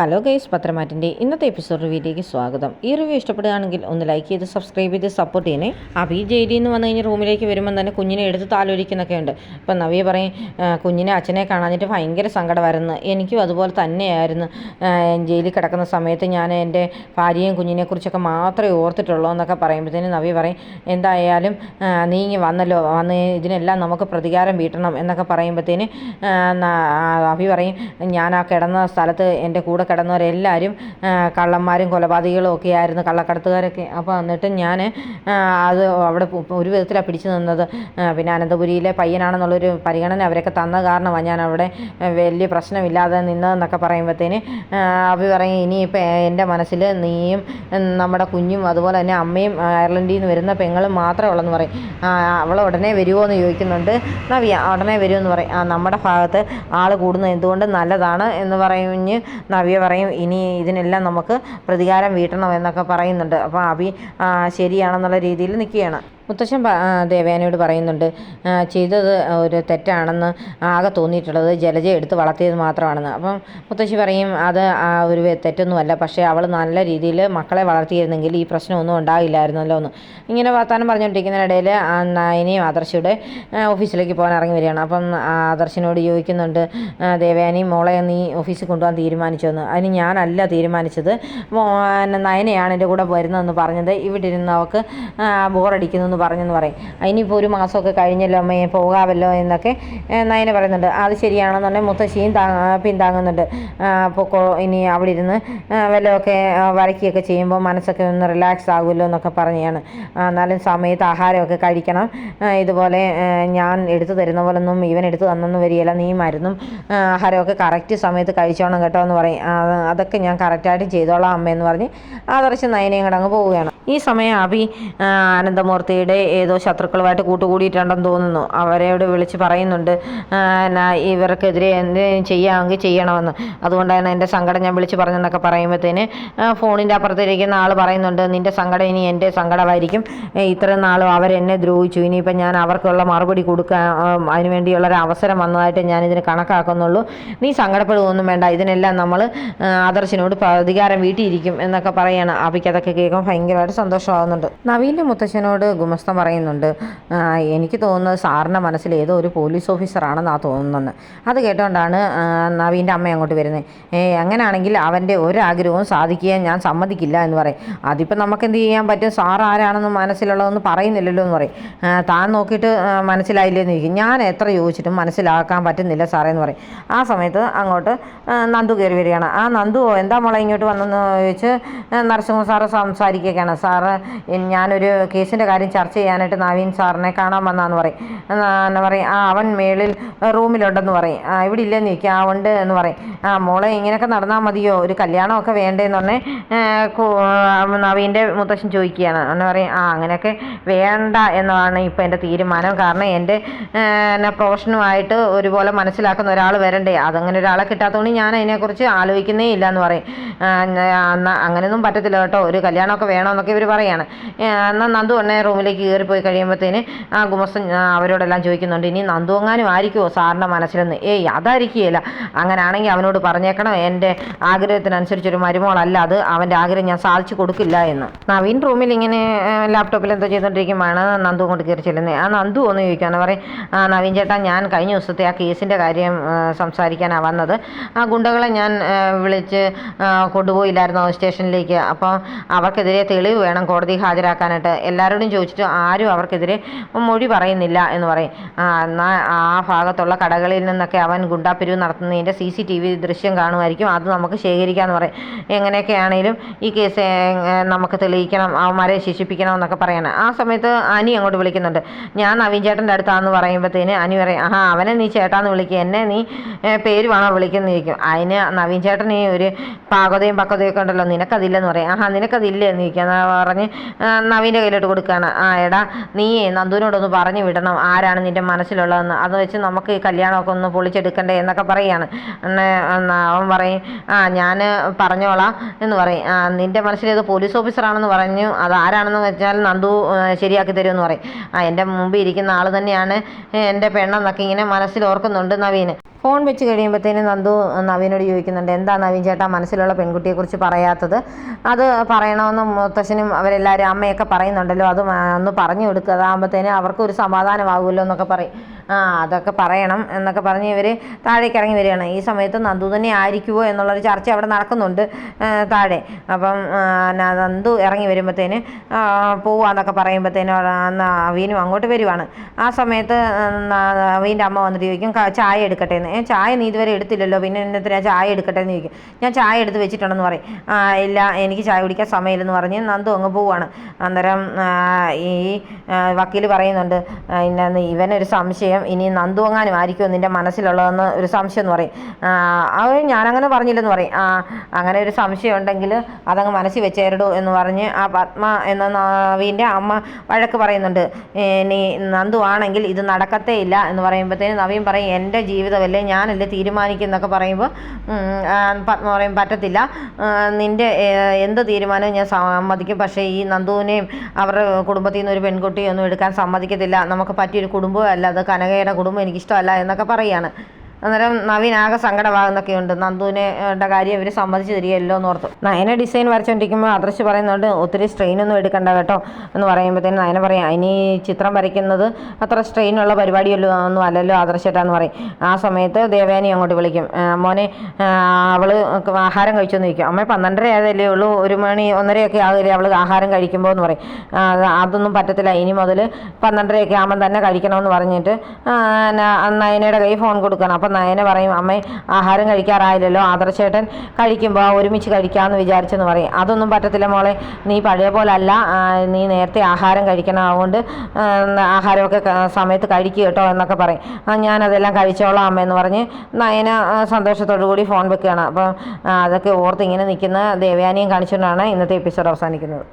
Hello guys പത്രമാറ്റിന്റെ ഇന്നത്തെ episode റിവ്യൂയിലേക്ക് സ്വാഗതം. ഈ റിവ്യൂ ഇഷ്ടപ്പെടുകയാണെങ്കിൽ ഒന്ന് ലൈക്ക് ചെയ്ത് സബ്സ്ക്രൈബ് ചെയ്ത് സപ്പോർട്ട് ചെയ്യണേ. അഭി ജയിലിൽ നിന്ന് വന്നു കഴിഞ്ഞ് റൂമിലേക്ക് വരുമ്പോൾ തന്നെ കുഞ്ഞിനെ എടുത്ത് താലോലിക്കുന്നൊക്കെ ഉണ്ട്. ഇപ്പം നവ്യ പറയും കുഞ്ഞിനെ അച്ഛനെ കാണാഞ്ഞിട്ട് ഭയങ്കര സങ്കടമായിരുന്നു. എനിക്കും അതുപോലെ തന്നെയായിരുന്നു. ജയിലിൽ കിടക്കുന്ന സമയത്ത് ഞാൻ എന്റെ ഭാര്യയും കുഞ്ഞിനെക്കുറിച്ചൊക്കെ മാത്രമേ ഓർത്തിട്ടുള്ളൂ എന്നൊക്കെ പറയുമ്പോഴത്തേനും നവി പറയും എന്തായാലും നീ ഇങ്ങി വന്നല്ലോ. വന്ന് ഇതിനെല്ലാം നമുക്ക് പ്രതികാരം വീട്ടണം എന്നൊക്കെ പറയുമ്പോഴത്തേന് നവി പറയും ഞാൻ ആ കിടന്ന സ്ഥലത്ത് എന്റെ കൂടെ കിടന്നവരെല്ലാവരും കള്ളന്മാരും കൊലപാതകികളും ഒക്കെ ആയിരുന്നു കള്ളക്കടത്തുകാരൊക്കെ. അപ്പോൾ എന്നിട്ട് ഞാൻ അത് അവിടെ ഒരു വിധത്തിലാണ് പിടിച്ചു നിന്നത്. പിന്നെ അനന്തപുരിയിലെ പയ്യനാണെന്നുള്ളൊരു പരിഗണന അവരൊക്കെ തന്ന കാരണമാണ് ഞാൻ അവിടെ വലിയ പ്രശ്നമില്ലാതെ നിന്നതെന്നൊക്കെ പറയുമ്പോഴത്തേന് അവർ പറയും ഇനിയിപ്പോൾ എന്റെ മനസ്സിൽ നീയും നമ്മുടെ കുഞ്ഞും അതുപോലെ തന്നെ അമ്മയും അയർലൻഡിൽ നിന്ന് വരുന്ന പെങ്ങളും മാത്രമേ ഉള്ളെന്ന് പറയും. അവൾ ഉടനെ വരുമോ എന്ന് ചോദിക്കുന്നുണ്ട് നവ്യ ഉടനെ വരുമെന്ന് പറയും. നമ്മുടെ ഭാഗത്ത് ആൾ കൂടുന്നത് എന്തുകൊണ്ട് നല്ലതാണ്? എന്ന് പറഞ്ഞ് നവ്യ പറയും ഇനി ഇതിനെല്ലാം നമുക്ക് പ്രതികാരം വീട്ടണം എന്നൊക്കെ പറയുന്നുണ്ട്. അപ്പോൾ ആ, ശരിയാണെന്നുള്ള രീതിയിൽ നിൽക്കുകയാണ്. മുത്തശ്ശൻ ദേവയാനയോട് പറയുന്നുണ്ട് ചെയ്തത് ഒരു തെറ്റാണെന്ന് ആകെ തോന്നിയിട്ടുള്ളത് ജലജ എടുത്ത് വളർത്തിയത് മാത്രമാണെന്ന്. അപ്പം മുത്തശ്ശി പറയും അത് ഒരു തെറ്റൊന്നുമല്ല പക്ഷേ അവൾ നല്ല രീതിയിൽ മക്കളെ വളർത്തിയിരുന്നെങ്കിൽ ഈ പ്രശ്നമൊന്നും ഉണ്ടാകില്ലായിരുന്നല്ലോ എന്ന് ഇങ്ങനെ വർത്താനം പറഞ്ഞുകൊണ്ടിരിക്കുന്നതിനിടയിൽ നയനയും ആദർശയുടെ ഓഫീസിലേക്ക് പോകാൻ ഇറങ്ങി വരികയാണ്. അപ്പം ആദർശിനോട് ചോദിക്കുന്നുണ്ട് ദേവയാനി മോളെ നീ ഓഫീസിൽ കൊണ്ടുപോകാൻ തീരുമാനിച്ചോന്ന്. അതിന് ഞാനല്ല തീരുമാനിച്ചത്. നയനയാണ് എന്റെ കൂടെ വരുന്നതെന്ന് പറഞ്ഞത്. ഇവിടെ ഇരുന്ന് അവൾക്ക് ബോറടിക്കുന്നു പറഞ്ഞെന്ന് പറയും. അതിനിപ്പോൾ ഒരു മാസമൊക്കെ കഴിഞ്ഞല്ലോ അമ്മയെ പോകാമല്ലോ എന്നൊക്കെ നയന പറയുന്നുണ്ട്. അത് ശരിയാണെന്നുണ്ടെങ്കിൽ മുത്തശ്ശിയും പിന്താങ്ങുന്നുണ്ട്. അപ്പോൾ ഇനി അവിടെ ഇരുന്ന് വല്ലതൊക്കെ വരയ്ക്കുകയൊക്കെ ചെയ്യുമ്പോൾ മനസ്സൊക്കെ ഒന്ന് റിലാക്സ് ആകുമല്ലോ എന്നൊക്കെ പറഞ്ഞാണ്. എന്നാലും സമയത്ത് ആഹാരമൊക്കെ കഴിക്കണം. ഇതുപോലെ ഞാൻ എടുത്തു തരുന്ന പോലൊന്നും ഇവൻ എടുത്തു തന്നൊന്നും വരികയില്ല. നീ മരുന്നും ആഹാരമൊക്കെ കറക്റ്റ് സമയത്ത് കഴിച്ചോണം കേട്ടോ എന്ന് പറയും. അതൊക്കെ ഞാൻ കറക്റ്റായിട്ട് ചെയ്തോളാം അമ്മയെന്ന് പറഞ്ഞ് ആദർശ് നയനയും കൂടെ അങ്ങ് പോവുകയാണ്. ഈ സമയം അഭി ആനന്ദമൂർത്തിയുടെ ഏതോ ശത്രുക്കളുമായിട്ട് കൂട്ടുകൂടിയിട്ടുണ്ടെന്ന് തോന്നുന്നു. അവരോട് വിളിച്ച് പറയുന്നുണ്ട് ഇവർക്കെതിരെ എന്തെങ്കിലും ചെയ്യാമെങ്കിൽ ചെയ്യണമെന്ന്. അതുകൊണ്ടാണ് എന്റെ സങ്കടം ഞാൻ വിളിച്ച് പറഞ്ഞെന്നൊക്കെ പറയുമ്പോഴത്തേന് ഫോണിന്റെ അപ്പുറത്തിരിക്കുന്ന ആൾ പറയുന്നുണ്ട് നിന്റെ സങ്കടം ഇനി എന്റെ സങ്കടമായിരിക്കും. ഇത്രയും നാളും അവരെന്നെ ദ്രോഹിച്ചു. ഇനിയിപ്പം ഞാൻ അവർക്കുള്ള മറുപടി കൊടുക്കാൻ അതിന് അവസരം വന്നതായിട്ട് ഞാനിതിന് കണക്കാക്കുന്നുള്ളൂ. നീ സങ്കടപ്പെടുകയൊന്നും വേണ്ട. ഇതിനെല്ലാം നമ്മൾ ആദർശിനോട് പ്രതികാരം വീട്ടിയിരിക്കും എന്നൊക്കെ പറയാണ്. അഭിക്കതൊക്കെ കേൾക്കുമ്പോൾ ഭയങ്കരമായിട്ട് സന്തോഷമാകുന്നുണ്ട് നവീന്റെ മുത്തശ്ശനോട് ഗുമസ്തം പറയുന്നുണ്ട് എനിക്ക് തോന്നുന്നത് സാറിന്റെ മനസ്സിൽ ഏതോ ഒരു പോലീസ് ഓഫീസറാണെന്നാ തോന്നുന്നത് അത് കേട്ടുകൊണ്ടാണ് നവീന്റെ അമ്മ അങ്ങോട്ട് വരുന്നത്. ഏ അങ്ങനെയാണെങ്കിൽ അവന്റെ ഒരാഗ്രഹവും സാധിക്കുക ഞാൻ സമ്മതിക്കില്ല എന്ന് പറയും. അതിപ്പോൾ നമുക്ക് എന്ത് ചെയ്യാൻ പറ്റും? സാർ ആരാണെന്ന് മനസ്സിലുള്ളതൊന്നും പറയുന്നില്ലല്ലോ എന്ന് പറയും. "ആ, താൻ നോക്കിയിട്ട് മനസ്സിലായില്ലേ മനസ്സിലായില്ലെന്ന് ചോദിക്കും. ഞാൻ എത്ര ചോദിച്ചിട്ടും മനസ്സിലാക്കാൻ പറ്റുന്നില്ല സാറേ എന്ന് പറയും. ആ സമയത്ത് അങ്ങോട്ട് നന്ദു കയറി വരികയാണ്. ആ നന്ദു എന്താ മോളെ ഇങ്ങോട്ട് വന്നെന്ന് ചോദിച്ച് നരസിംഹ സാറ് സംസാരിക്കുകയാണ് സാറ് ഞാനൊരു കേസിന്റെ കാര്യം ചർച്ച ചെയ്യാനായിട്ട് നവീൻ സാറിനെ കാണാൻ വന്നാന്ന് പറയും. എന്നാ പറയും ആ അവൻ മേളിൽ റൂമിലുണ്ടെന്ന് പറയും. ആ ഇവിടെ ഇല്ലെന്ന് ചോദിക്കും ആ ഉണ്ട് എന്ന് പറയും. ആ മോളെ ഇങ്ങനെയൊക്കെ നടന്നാൽ മതിയോ? ഒരു കല്യാണമൊക്കെ വേണ്ടേന്ന് പറഞ്ഞ് നവീന്റെ മുത്തശ്ശൻ ചോദിക്കുകയാണ്. എന്ന് പറയും ആ അങ്ങനെയൊക്കെ വേണ്ട എന്നതാണ് ഇപ്പോൾ എന്റെ തീരുമാനം. കാരണം എന്റെ എന്നെ പ്രൊഫഷനുമായിട്ട് ഒരുപോലെ മനസ്സിലാക്കുന്ന ഒരാൾ വരണ്ടേ? അതങ്ങനെ ഒരാളെ കിട്ടാത്തതുകൊണ്ട് ഞാൻ അതിനെക്കുറിച്ച് ആലോചിക്കുന്നേ ഇല്ല എന്ന് പറയും അങ്ങനെയൊന്നും പറ്റത്തില്ല കേട്ടോ. ഒരു കല്യാണമൊക്കെ വേണമെന്നൊക്കെ ഇവർ പറയാണ്. എന്നാൽ നന്ദു അണ്ണെ റൂമിലേക്ക് കയറിപ്പോയി കഴിയുമ്പോഴത്തേന് ആ ഗുമസ്തൻ ആ, അവരോടെല്ലാം ചോദിക്കുന്നുണ്ട് ഇനി നന്ദു എങ്ങാനും ആയിരിക്കുമോ സാറിന്റെ മനസ്സിലെന്ന്? ഏയ് അതായിരിക്കുകയില്ല. അങ്ങനെയാണെങ്കിൽ അവനോട് പറഞ്ഞേക്കണം. എന്റെ ആഗ്രഹത്തിനനുസരിച്ചൊരു മരുമോളല്ല അത്. അവന്റെ ആഗ്രഹം ഞാൻ സാധിച്ചു കൊടുക്കില്ല എന്ന്. നവീൻ റൂമിൽ ഇങ്ങനെ ലാപ്ടോപ്പിൽ എന്തോ ചെയ്തുകൊണ്ടിരിക്കുമ്പോഴാണ് നന്ദു കൊണ്ട് കയറി ചെല്ലുന്നത്. ആ നന്ദു ഒന്ന് ചോദിക്കുകയാണ് പറയും നവീൻ ചേട്ടാ ഞാൻ കഴിഞ്ഞ ദിവസത്തെ ആ കേസിന്റെ കാര്യം സംസാരിക്കാനാണ് വന്നത്. ആ ഗുണ്ടകളെ ഞാൻ വിളിച്ച് കൊണ്ടുപോയില്ലായിരുന്നു സ്റ്റേഷനിലേക്ക്? അപ്പോൾ അവർക്കെതിരെ തെളിവ് വേണം കോടതി ഹാജരാക്കാനായിട്ട്. എല്ലാവരോടും ചോദിച്ചിട്ട് ആരും അവർക്കെതിരെ മൊഴി പറയുന്നില്ല എന്ന് പറയും. എന്നാൽ ആ ഭാഗത്തുള്ള കടകളിൽ നിന്നൊക്കെ അവൻ ഗുണ്ടാപ്പിരിവ് നടത്തുന്നതിന്റെ സി സി ടി വി ദൃശ്യം കാണുമായിരിക്കും. അത് നമുക്ക് ശേഖരിക്കാമെന്ന് പറയും. എങ്ങനെയൊക്കെ ആണെങ്കിലും ഈ കേസ് നമുക്ക് തെളിയിക്കണം അവന്മാരെ ശിക്ഷിപ്പിക്കണം എന്നൊക്കെ പറയണം. ആ സമയത്ത് അനി അങ്ങോട്ട് വിളിക്കുന്നുണ്ട്. ഞാൻ നവീൻ ചേട്ടന്റെ അടുത്താന്ന് പറയുമ്പോഴത്തേന് അനി പറയും ആഹാ അവനെ നീ ചേട്ടാന്ന് വിളിക്കുക എന്നെ നീ പേര് വേണോ വിളിക്കുന്നിരിക്കും അതിന് നവീൻ ചേട്ടൻ ഈ ഒരു പാകതയും പക്വതയൊക്കെ ഉണ്ടല്ലോ നിനക്കതില്ലെന്ന് പറയും. ആഹാ നിനക്കതില്ലേ എന്ന് ചോദിക്കുക പറഞ്ഞ് നവീന്റെ കയ്യിലോട്ട് കൊടുക്കുകയാണ് ആ എടാ നീ നന്ദുവിനോടൊന്ന് പറഞ്ഞു വിടണം ആരാണ് നിന്റെ മനസ്സിലുള്ളതെന്ന്. അത് വെച്ച് നമുക്ക് ഈ കല്യാണമൊക്കെ ഒന്ന് പൊളിച്ചെടുക്കണ്ടേ എന്നൊക്കെ പറയുകയാണ് അവൻ പറയും ആ ഞാൻ പറഞ്ഞോളാം എന്ന് പറയും. നിന്റെ മനസ്സിലേത് പോലീസ് ഓഫീസറാണെന്ന് പറഞ്ഞു. അത് ആരാണെന്ന് വെച്ചാൽ നന്ദു ശരിയാക്കി തരുമെന്ന് പറയും. ആ എന്റെ മുമ്പിൽ ഇരിക്കുന്ന ആൾ തന്നെയാണ് എന്റെ പെണ്ണെന്നൊക്കെ ഇങ്ങനെ മനസ്സിൽ ഓർക്കുന്നുണ്ട് നവീന്. ഫോൺ വെച്ച് കഴിയുമ്പോഴത്തേനും നന്ദു നവീനോട് ചോദിക്കുന്നുണ്ട് എന്താ നവീൻ ചേട്ടാ മനസ്സിലുള്ള പെൺകുട്ടിയെക്കുറിച്ച് പറയാത്തത്? അത് പറയണമെന്ന് മുത്തശ്ശനും അവരെല്ലാവരും അമ്മയൊക്കെ പറയുന്നുണ്ടല്ലോ അത് ഒന്ന് പറഞ്ഞു കൊടുക്കുക അതാകുമ്പോഴത്തേനും അവർക്കൊരു സമാധാനമാകുമല്ലോ എന്നൊക്കെ പറയും. ആ അതൊക്കെ പറയണം എന്നൊക്കെ പറഞ്ഞ് ഇവർ താഴേക്ക് ഇറങ്ങി വരികയാണ്. ഈ സമയത്ത് നന്ദു തന്നെ ആയിരിക്കുമോ എന്നുള്ളൊരു ചർച്ച അവിടെ നടക്കുന്നുണ്ട് താഴെ. അപ്പം നന്ദു ഇറങ്ങി വരുമ്പോഴത്തേന് പോവാന്നൊക്കെ പറയുമ്പോഴത്തേന് അവീനും അങ്ങോട്ട് വരുവാണ്. ആ സമയത്ത് നവീന്റെ അമ്മ വന്നിട്ട് ചോദിക്കും ചായ എടുക്കട്ടെ എന്ന്. "ഏ, ചായ നീ ഇതുവരെ എടുത്തില്ലല്ലോ പിന്നെ എന്നത്തിനാ ചായ എടുക്കട്ടെ എന്ന് ചോദിക്കും. ഞാൻ ചായ എടുത്ത് വെച്ചിട്ടുണ്ടെന്ന് പറയും. ഇല്ല എനിക്ക് ചായ കുടിക്കാൻ സമയമില്ലെന്ന് പറഞ്ഞ് നന്ദു അങ്ങ് പോവാണ്. അന്നേരം ഈ വക്കീൽ പറയുന്നുണ്ട് ആ, ഇന്ന ഇവനൊരു സംശയം ഇനി നന്ദു എങ്ങാനും ആയിരിക്കുമോ നിന്റെ മനസ്സിലുള്ളതെന്ന് ഒരു സംശയം എന്ന് പറയും. അവർ ഞാനങ്ങനെ പറഞ്ഞില്ലെന്ന് പറയും. ആ അങ്ങനെ ഒരു സംശയം ഉണ്ടെങ്കിൽ അതങ്ങ് മനസ്സിൽ വെച്ചേരിടൂ എന്ന് പറഞ്ഞ് ആ പത്മ എന്ന നവീന്റെ അമ്മ വഴക്ക് പറയുന്നുണ്ട്. ഇനി നന്ദു ആണെങ്കിൽ ഇത് നടക്കത്തേ ഇല്ല എന്ന് പറയുമ്പോഴത്തേന് നവീൻ പറയും എന്റെ ജീവിതമല്ലേ ഞാനല്ലേ തീരുമാനിക്കുന്നൊക്കെ പറയുമ്പോൾ? പത്മ പറയും പറ്റത്തില്ല. നിന്റെ നിന്റെ എന്ത് തീരുമാനവും ഞാൻ സമ്മതിക്കും. പക്ഷേ ഈ നന്ദുവിനെയും അവരുടെ കുടുംബത്തിൽ നിന്ന് ഒരു പെൺകുട്ടിയൊന്നും എടുക്കാൻ സമ്മതിക്കത്തില്ല. നമുക്ക് പറ്റിയൊരു കുടുംബവും അല്ല അത് കനകയുടെ കുടുംബം എനിക്കിഷ്ടമല്ല എന്നൊക്കെ പറയുകയാണ് അന്നേരം നവീൻ ആകെ ഉണ്ട് നന്ദുവിനെ കാര്യം ഇവർ സമ്മതിച്ച് തരികയല്ലോ എന്ന് ഓർത്തു. നയന ഡിസൈൻ വരച്ചുകൊണ്ടിരിക്കുമ്പോൾ അദർശ് പറയുന്നുണ്ട് ഒത്തിരി സ്ട്രെയിൻ ഒന്നും എടുക്കണ്ട കേട്ടോ എന്ന് പറയുമ്പോഴത്തേന് നയന പറയും ഈ ചിത്രം വരയ്ക്കുന്നത് അത്ര സ്ട്രെയിനുള്ള പരിപാടിയല്ലോ ഒന്നും അല്ലല്ലോ ആദർശട്ടാന്ന് പറയും. ആ സമയത്ത് ദേവയാനി അങ്ങോട്ട് വിളിക്കും "ആ, മോനെ അവൾ ആഹാരം കഴിച്ചെന്ന് ചോദിക്കും. അമ്മ പന്ത്രണ്ടര ആയതല്ലേ ഉള്ളൂ ഒരു മണി ഒന്നരയൊക്കെ ആകില്ലേ അവൾ ആഹാരം കഴിക്കുമ്പോൾ എന്ന് പറയും. അതൊന്നും പറ്റത്തില്ല ഇനി മുതൽ പന്ത്രണ്ടരയൊക്കെ ആകുമ്പം തന്നെ കഴിക്കണമെന്ന് പറഞ്ഞിട്ട് നയനയുടെ കൈ ഫോൺ കൊടുക്കണം. അപ്പം നയന പറയും അമ്മ ആഹാരം കഴിക്കാറായില്ലല്ലോ. ആദർശേട്ടൻ കഴിക്കുമ്പോൾ ഒരുമിച്ച് കഴിക്കാമെന്ന് വിചാരിച്ചെന്ന് പറയും. അതൊന്നും പറ്റത്തില്ല മോളെ. നീ പഴയ പോലെ അല്ല നീ നേരത്തെ ആഹാരം കഴിക്കണം. അതുകൊണ്ട് ആഹാരമൊക്കെ സമയത്ത് കഴിക്കുക കേട്ടോ എന്നൊക്കെ പറയും. ഞാനതെല്ലാം കഴിച്ചോളാം അമ്മയെന്ന് പറഞ്ഞ് നയന സന്തോഷത്തോടു കൂടി ഫോൺ വെക്കുകയാണ്. അപ്പം അതൊക്കെ ഓർത്ത് ഇങ്ങനെ നിൽക്കുന്ന ദേവയാനിയും കാണിച്ചുകൊണ്ടാണ് ഇന്നത്തെ എപ്പിസോഡ് അവസാനിക്കുന്നത്.